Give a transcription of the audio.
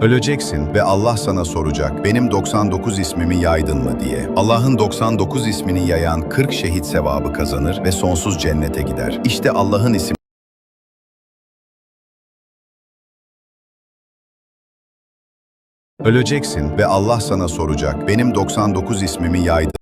Öleceksin ve Allah sana soracak, benim 99 ismimi yaydın mı diye. Allah'ın 99 ismini yayan 40 şehit sevabı kazanır ve sonsuz cennete gider. İşte Allah'ın isim Öleceksin ve Allah sana soracak, benim 99 ismimi yaydın